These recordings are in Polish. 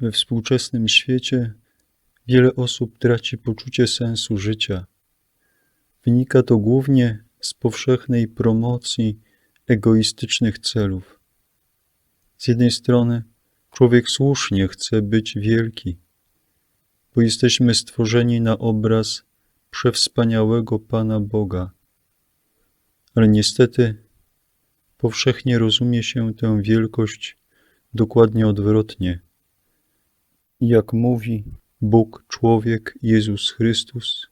We współczesnym świecie wiele osób traci poczucie sensu życia. Wynika to głównie z powszechnej promocji egoistycznych celów. Z jednej strony człowiek słusznie chce być wielki, bo jesteśmy stworzeni na obraz przewspaniałego Pana Boga. Ale niestety powszechnie rozumie się tę wielkość dokładnie odwrotnie. Jak mówi Bóg, człowiek, Jezus Chrystus,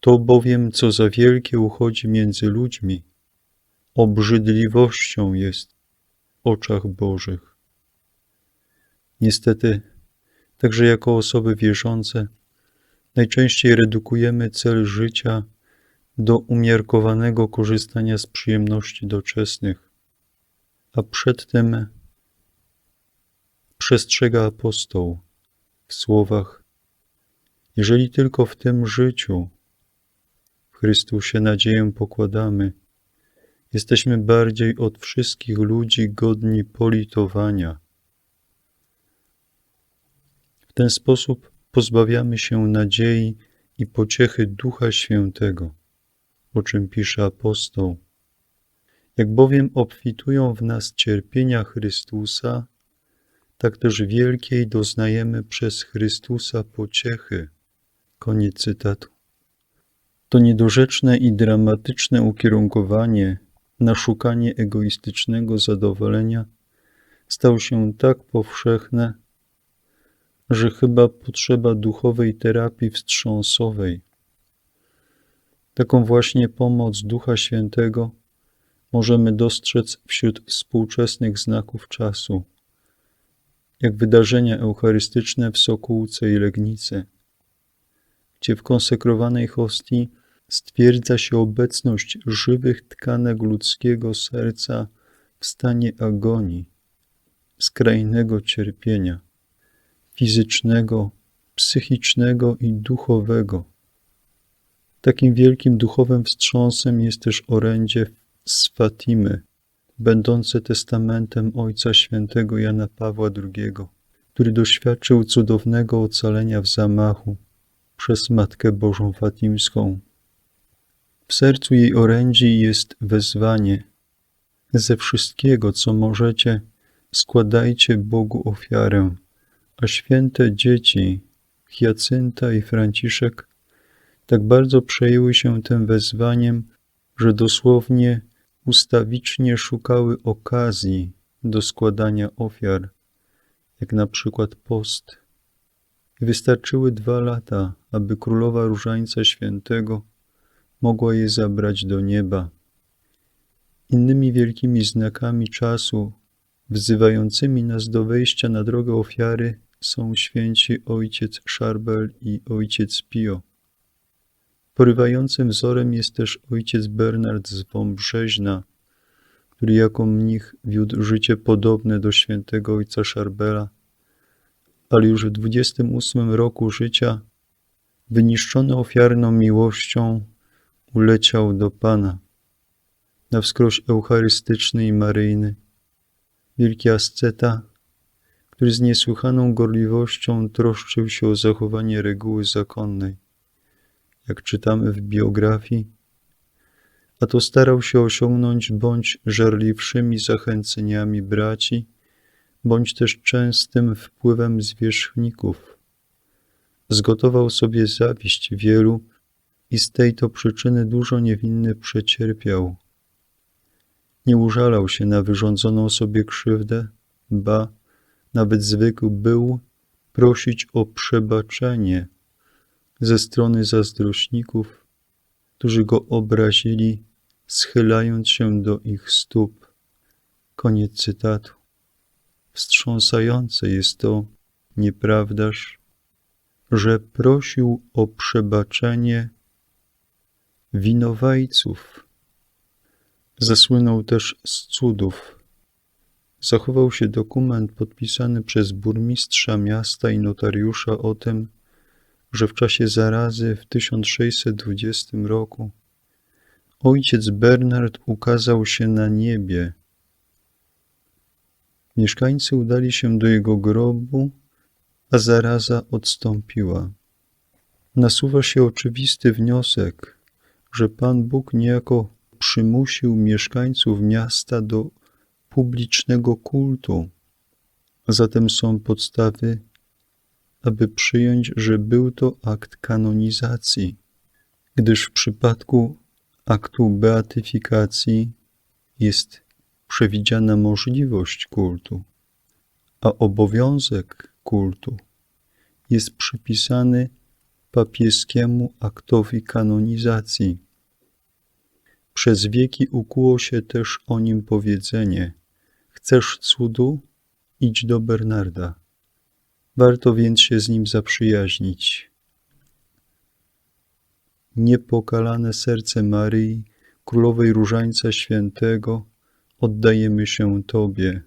to bowiem, co za wielkie uchodzi między ludźmi, obrzydliwością jest w oczach Bożych. Niestety, także jako osoby wierzące, najczęściej redukujemy cel życia do umiarkowanego korzystania z przyjemności doczesnych, a przedtem przestrzega apostoł w słowach: Jeżeli tylko w tym życiu w Chrystusie nadzieję pokładamy, jesteśmy bardziej od wszystkich ludzi godni politowania. W ten sposób pozbawiamy się nadziei i pociechy Ducha Świętego, o czym pisze apostoł. Jak bowiem obfitują w nas cierpienia Chrystusa, tak też wielkiej doznajemy przez Chrystusa pociechy. Koniec cytatu. To niedorzeczne i dramatyczne ukierunkowanie na szukanie egoistycznego zadowolenia stało się tak powszechne, że chyba potrzeba duchowej terapii wstrząsowej. Taką właśnie pomoc Ducha Świętego możemy dostrzec wśród współczesnych znaków czasu, jak wydarzenia eucharystyczne w Sokółce i Legnicy, gdzie w konsekrowanej hostii stwierdza się obecność żywych tkanek ludzkiego serca w stanie agonii, skrajnego cierpienia fizycznego, psychicznego i duchowego. Takim wielkim duchowym wstrząsem jest też orędzie z Fatimy, będące testamentem Ojca Świętego Jana Pawła II, który doświadczył cudownego ocalenia w zamachu przez Matkę Bożą Fatimską. W sercu jej orędzi jest wezwanie ze wszystkiego, co możecie, składajcie Bogu ofiarę a święte dzieci, Hiacynta i Franciszek, tak bardzo przejęły się tym wezwaniem, że dosłownie ustawicznie szukały okazji do składania ofiar, jak na przykład post. Wystarczyły dwa lata, aby królowa Różańca Świętego mogła je zabrać do nieba. Innymi wielkimi znakami czasu, wzywającymi nas do wejścia na drogę ofiary, są święci ojciec Szarbel i ojciec Pio. Porywającym wzorem jest też ojciec Bernard z Wąbrzeźna, który jako mnich wiódł życie podobne do świętego ojca Szarbela, ale już w 28 roku życia, wyniszczony ofiarną miłością, uleciał do Pana, na wskroś eucharystyczny i maryjny. Wielki asceta, który z niesłychaną gorliwością troszczył się o zachowanie reguły zakonnej, jak czytamy w biografii, a to starał się osiągnąć bądź żarliwszymi zachęceniami braci, bądź też częstym wpływem zwierzchników. Zgotował sobie zawiść wielu i z tej to przyczyny dużo niewinny przecierpiał. Nie użalał się na wyrządzoną sobie krzywdę, ba, nawet zwykł był prosić o przebaczenie ze strony zazdrośników, którzy go obrazili, schylając się do ich stóp. Koniec cytatu. Wstrząsające jest to, nieprawdaż, że prosił o przebaczenie winowajców. Zasłynął też z cudów zachował się dokument podpisany przez burmistrza miasta i notariusza o tym, że w czasie zarazy w 1620 roku ojciec Bernard ukazał się na niebie. Mieszkańcy udali się do jego grobu, a zaraza odstąpiła. Nasuwa się oczywisty wniosek, że Pan Bóg niejako przymusił mieszkańców miasta do publicznego kultu. Zatem są podstawy, aby przyjąć, że był to akt kanonizacji, gdyż w przypadku aktu beatyfikacji jest przewidziana możliwość kultu, a obowiązek kultu jest przypisany papieskiemu aktowi kanonizacji. Przez wieki ukuło się też o nim powiedzenie: Chcesz cudu? Idź do Bernarda. Warto więc się z nim zaprzyjaźnić. Niepokalane serce Maryi, Królowej Różańca Świętego, oddajemy się Tobie.